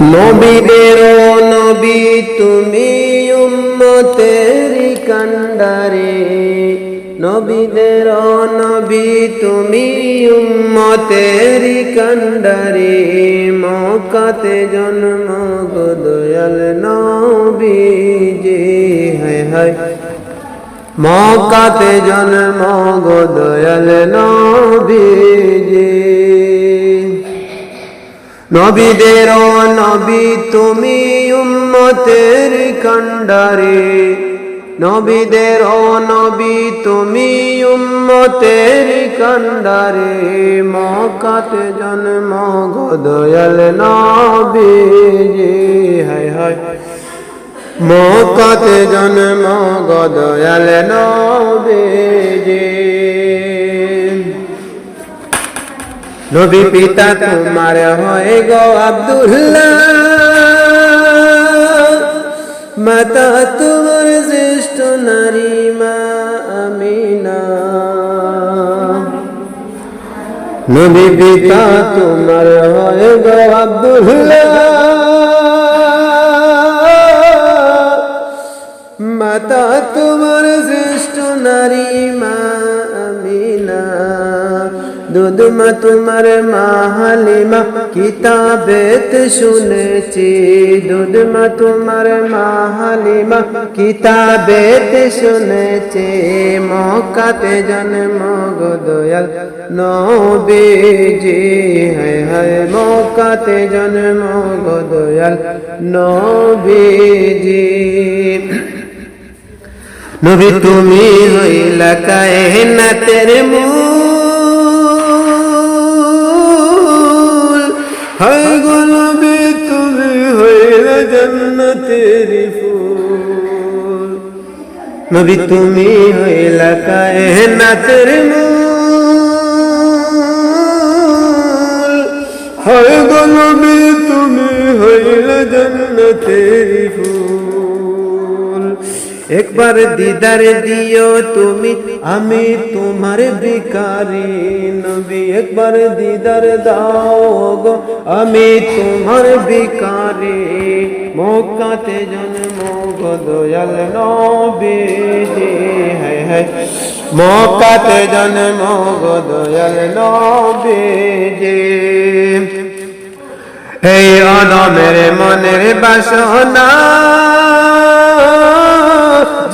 নবীদের নবী, তুমি উম্মতের কান্ডারে নবীদের নবী, তুমি উম্মতের কান্ডারে মকাতে জন্ম গো দয়াল নবী যে হায় হায়। মকাতে জন্ম গো দয়াল নবীজি নবীদের নবী তুমি উম্মতের কন্ডারে নবীদের নবী তুমি উম্মতের কন্ডারে মকাতে জন্ম গো দয়াল নবীজি, হায় হায়। মকাতে জন্ম গো দয়াল নবী পিতা তোমার হয় গো আব্দুল্লাহ। মাতা তোমার জ্যেষ্ঠ নারী মা আমিনা। নবী পিতা তোমার হয় গো আব্দুল্লাহ। মাতা তোমার জ্যেষ্ঠ নারী মা দুধমা তোমার মা হালিমা কিতাবেত শুনেছি দুধমা তোমার মা হালিমা কিতাবেত শুনেছি মকাতে জন্ম গো দয়াল, নবীজি, হায় হায় মকাতে জন্ম গো দয়াল, নবীজি। নবী তুমি হইলা কায়নাতের মূল। ফুল। নবী তুমি হইলা কায়নাতের মূল। হায় নবী, তুমি হইলা জান্নাতের একবার দিদার দিও তুমি, আমি তোমার বিকারি নবী। একবার দিদার দাও গো, আমি তোমার বিকারি মক্কাতে জন্ম গো দয়াল নবীজি, হায় হায়। মক্কাতে জন্ম গো দয়াল নবীজি। এই অনমের মনের বাসনা,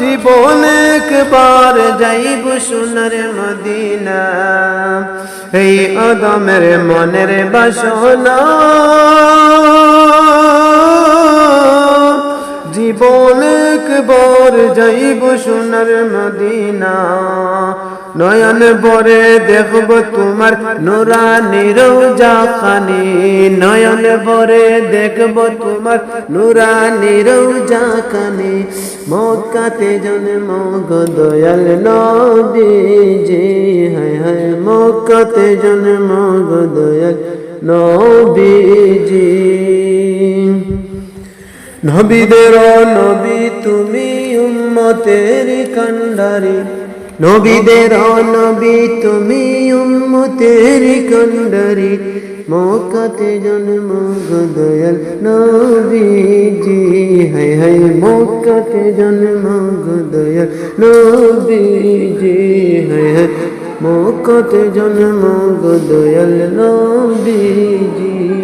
জীবন একবার যাইব সোনার মদিনা। এই অদমের মনের বাসনা জীবন একবার যাইব সোনার মদিনা। নয়ন বরে দেখব তোমার নুরানি রোজা খানি নয়ন বরে দেখব তোমার নুরানি রোজা খানি মক্কাতে জন্ম গো দয়াল নবীজি। হায় হায়, মক্কাতে জন্ম গো দয়াল নবীজি। নবীদের নবী, তুমি উম্মতের কান্ডারি। নবীদের নবী, তুমি উম্মতের কান্ডারি। মকাতে জন্ম গদয়াল নবীজি। হায় হায় মকাতে জন্ম গদয়াল নবীজি। হায় হায় মকাতে জন্ম গদয়াল নবীজি।